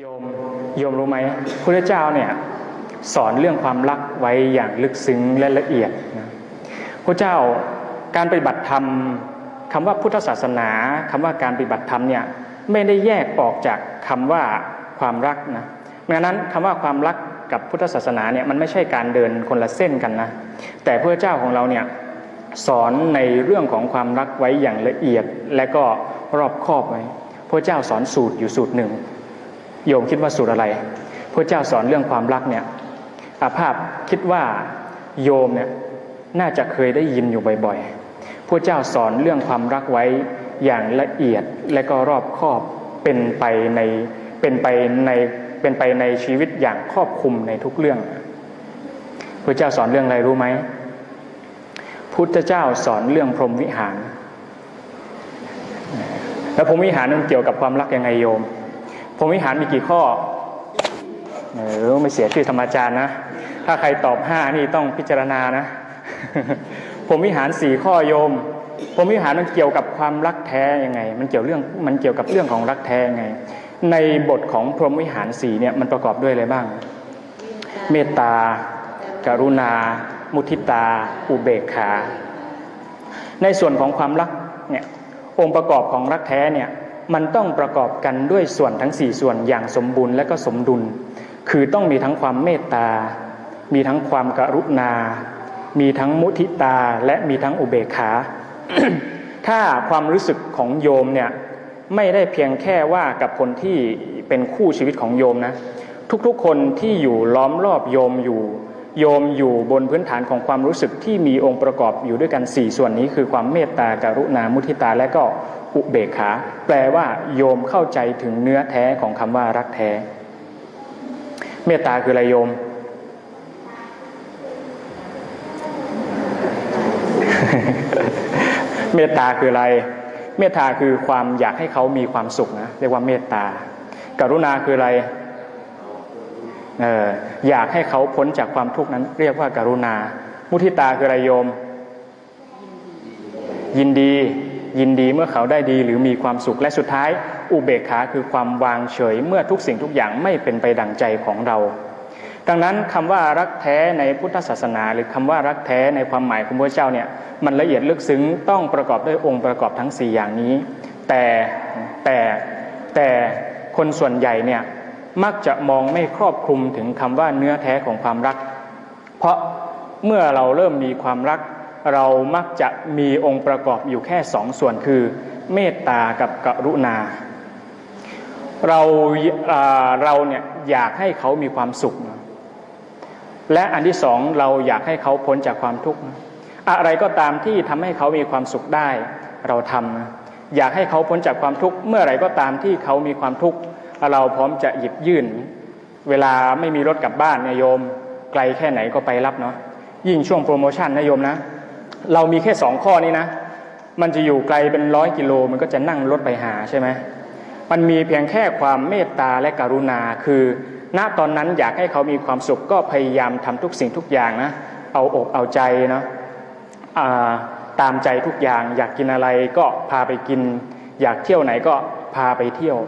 โยมโยมรู้ไหมพระเจ้าเนี่ยสอนเรื่องความรักไว้อย่างลึกซึ้งและละเอียดนะพระเจ้าการปฏิบัติธรรมคำว่าพุทธศาสนาคำว่าการปฏิบัติธรรมเนี่ยไม่ได้แยกออกจากคำว่าความรักนะดังนั้นคำว่าความรักกับพุทธศาสนาเนี่ยมันไม่ใช่การเดินคนละเส้นกันนะแต่พระเจ้าของเราเนี่ยสอนในเรื่องของความรักไว้อย่างละเอียดและก็รอบคอบไว้พระเจ้าสอนสูตรอยู่สูตรหนึ่ง โยมคิดว่าสูตรอะไรพระเจ้าสอนเรื่องความรักเนี่ยอาภาพคิดว่าโยมเนี่ยน่าจะเคยได้ยินอยู่บ่อยๆพระเจ้าสอนเรื่องความรักไว้อย่างละเอียดและก็รอบคอบเป็นไปในเป็นไปในเป็นไปในชีวิตอย่างครอบคลุมในทุกเรื่องพระเจ้าสอนเรื่องอะไรรู้ไหมพุทธเจ้าสอนเรื่องพรหมวิหาร แล้วพรหมวิหารนั้นเกี่ยวกับความรักยังไงโยม พรหมวิหารมีกี่ข้อเออไม่เสียชื่อธรรมอาจารย์นะ ถ้าใครตอบห้านี่ต้องพิจารณานะพรหมวิหารสี่ข้อโยมพรหมวิหารมันเกี่ยวกับความรักแท้ยังไง มันเกี่ยวเรื่องมันเกี่ยวกับเรื่องของรักแท้ยังไง ในบทของพรหมวิหารสี่เนี่ยมันประกอบด้วยอะไรบ้าง เมตตาการุณา มุทิตา อุเบกขา ในส่วนของความรักเนี่ยองค์ประกอบของรักแท้เนี่ย มันต้องประกอบกันด้วยส่วนทั้ง 4 ส่วนอย่างสมบูรณ์และก็สมดุล คือต้องมีทั้งความเมตตา มีทั้งความกรุณา มีทั้งมุทิตาและมีทั้งอุเบกขา ถ้าความรู้สึกของโยมเนี่ยไม่ได้เพียงแค่ว่ากับคนที่เป็นคู่ชีวิตของโยมนะ ทุกๆคนที่อยู่ล้อมรอบโยมอยู่ โยมอยู่บนพื้นฐานของความรู้สึกที่มีองค์ประกอบอยู่ด้วยกัน 4 ส่วนนี้คือความเมตตาการุณามุทิตาและก็อุเบกขา แปลว่าโยมเข้าใจถึงเนื้อแท้ของคำว่ารักแท้ เมตตาคืออะไรโยม เมตตาคืออะไร เมตตาคือความอยากให้เขามีความสุขนะเรียกว่าเมตตาการุณาคืออะไร อยากให้เขาพ้นจากความทุกข์นั้น เรียกว่าการุณา มุทิตาคืออะไรโยม ยินดียินดีเมื่อเขาได้ดีหรือมีความสุขและสุดท้าย อุเบกขาคือความวางเฉยเมื่อทุกสิ่งทุกอย่างไม่เป็นไปดังใจของเรา ดังนั้นคำว่ารักแท้ในพุทธศาสนา หรือคำว่ารักแท้ในความหมายของพระเจ้าเนี่ยมันละเอียดลึกซึ้งต้องประกอบด้วยองค์ประกอบทั้ง 4 อย่างนี้ แต่แต่แต่คนส่วนใหญ่เนี่ย มักจะมองไม่ครอบคลุมถึงคำว่าเนื้อแท้ของความรัก เพราะเมื่อเราเริ่มมีความรัก เรามักจะมีองค์ประกอบอยู่แค่สองส่วนคือ เมตตากับกรุณา เราเราเนี่ยอยากให้เขามีความสุข และอันที่สองเราอยากให้เขาพ้นจากความทุกข์อะไรก็ตามที่ทำให้เขามีความสุขได้ เราทำอยากให้เขาพ้นจากความทุกข์เมื่อไรก็ตามที่เขามีความทุกข์ เราพร้อมจะหยิบยื่น เวลาไม่มีรถกลับบ้านเนี่ยโยม ไกลแค่ไหนก็ไปรับเนาะยิ่งช่วงโปรโมชั่นนะโยมนะ เรามีแค่สองข้อนี้นะ มันจะอยู่ไกลเป็นร้อยกิโลมันก็จะนั่งรถไปหาใช่ไหมมันมีเพียงแค่ความเมตตาและกรุณาคือ ณตอนนั้นอยากให้เขามีความสุขก็พยายามทำทุกสิ่งทุกอย่างนะเอาอกเอาใจเนาะตามใจทุกอย่าง อยากกินอะไรก็พาไปกิน อยากเที่ยวไหนก็พาไปเที่ยว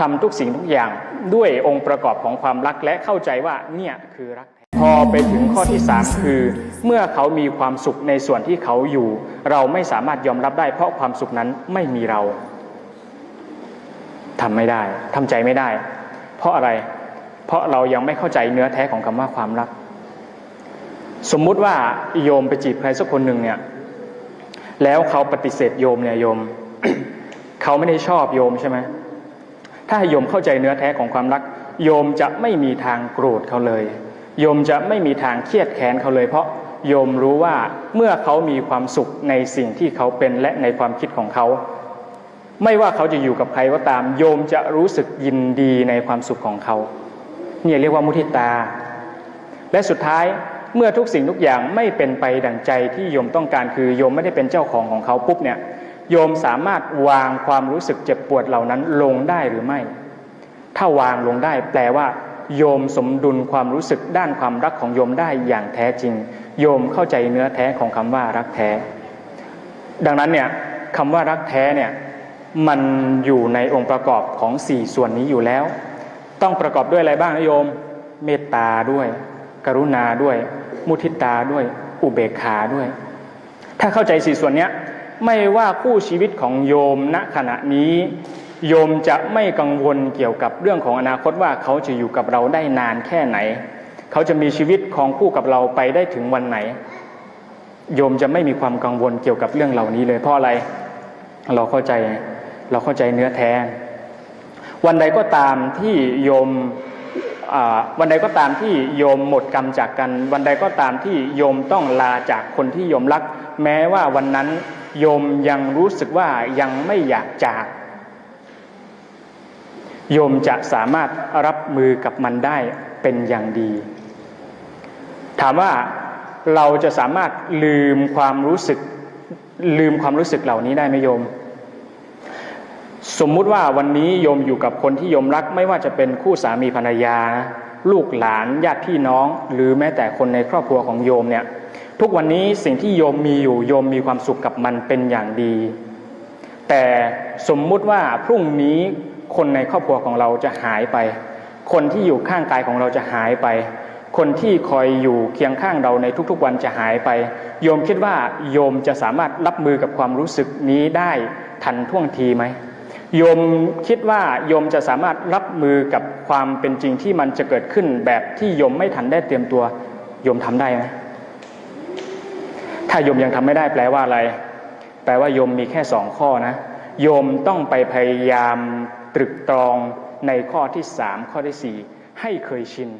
ทำทุกสิ่งทุกอย่างด้วยองค์ประกอบของความรักและเข้าใจว่าเนี่ยคือรักพอไปถึงข้อที่สามคือ เมื่อเขามีความสุขในส่วนที่เขาอยู่ เราไม่สามารถยอมรับได้ เพราะความสุขนั้นไม่มีเราทำไม่ได้ทำใจไม่ได้ เพราะอะไร เพราะเรายังไม่เข้าใจเนื้อแท้ของคำว่าความรัก สมมุติว่าโยมไปจีบใครสักคนหนึ่งเนี่ยแล้วเขาปฏิเสธโยมเนี่ยโยม เขาไม่ได้ชอบโยมใช่ไหม ถ้าโยมเข้าใจเนื้อแท้ของความรัก โยมจะไม่มีทางโกรธเขาเลย โยมจะไม่มีทางเครียดแค้นเขาเลย เพราะโยมรู้ว่าเมื่อเขามีความสุขในสิ่งที่เขาเป็นและในความคิดของเขา ไม่ว่าเขาจะอยู่กับใครก็ตาม โยมจะรู้สึกยินดีในความสุขของเขาเนี่ยเรียกว่ามุทิตา และสุดท้ายเมื่อทุกสิ่งทุกอย่างไม่เป็นไปดังใจที่โยมต้องการคือโยมไม่ได้เป็นเจ้าของของเขาปุ๊บเนี่ย โยมสามารถวางความรู้สึกเจ็บปวดเหล่านั้นลงได้หรือไม่ ถ้าวางลงได้แปลว่า โยมสมดุลความรู้สึกด้านความรักของโยมได้อย่างแท้จริง โยมเข้าใจเนื้อแท้ของคำว่ารักแท้ ดังนั้นเนี่ยคำว่ารักแท้เนี่ยมันอยู่ในองค์ประกอบของสี่ส่วนนี้อยู่แล้ว ต้องประกอบด้วยอะไรบ้างนะโยม เมตตาด้วย กรุณาด้วย มุทิตาด้วย อุเบกขาด้วย ถ้าเข้าใจสี่ส่วนเนี้ย ไม่ว่าคู่ชีวิตของโยมณขณะนี้ โยมจะไม่กังวลเกี่ยวกับเรื่องของอนาคตว่าเขาจะอยู่กับเราได้นานแค่ไหน เขาจะมีชีวิตของคู่กับเราไปได้ถึงวันไหน โยมจะไม่มีความกังวลเกี่ยวกับเรื่องเหล่านี้เลยเพราะอะไร เราเข้าใจเราเข้าใจเนื้อแท้ วันใดก็ตามที่โยมวันใดก็ตามที่โยมหมดกรรมจากกัน วันใดก็ตามที่โยมต้องลาจากคนที่โยมรัก แม้ว่าวันนั้น โยมยังรู้สึกว่ายังไม่อยากจาก โยมจะสามารถรับมือกับมันได้เป็นอย่างดี ถามว่าเราจะสามารถลืมความรู้สึก ลืมความรู้สึกเหล่านี้ได้ไหมโยม สมมุติว่าวันนี้โยมอยู่กับคนที่โยมรักไม่ว่าจะเป็นคู่สามีภรรยา ลูกหลานญาติพี่น้อง หรือแม้แต่คนในครอบครัวของโยมเนี่ย ทุกวันนี้สิ่งที่โยมมีอยู่โยมมีความสุขกับมันเป็นอย่างดี แต่สมมุติว่าพรุ่งนี้คนในครอบครัวของเราจะหายไป คนที่อยู่ข้างกายของเราจะหายไป คนที่คอยอยู่เคียงข้างเราในทุกๆวันจะหายไป โยมคิดว่าโยมจะสามารถรับมือกับความรู้สึกนี้ได้ทันท่วงทีไหมโยมคิดว่าโยมจะสามารถรับมือกับความเป็นจริงที่มันจะเกิดขึ้นแบบที่โยมไม่ทันได้เตรียมตัวโยมทำได้ไหม ถ้าโยมยังทำไม่ได้แปลว่าอะไร แปลว่าโยมมีแค่สองข้อนะ โยมต้องไปพยายามตรึกตรองในข้อที่สามข้อที่สี่ให้เคยชิน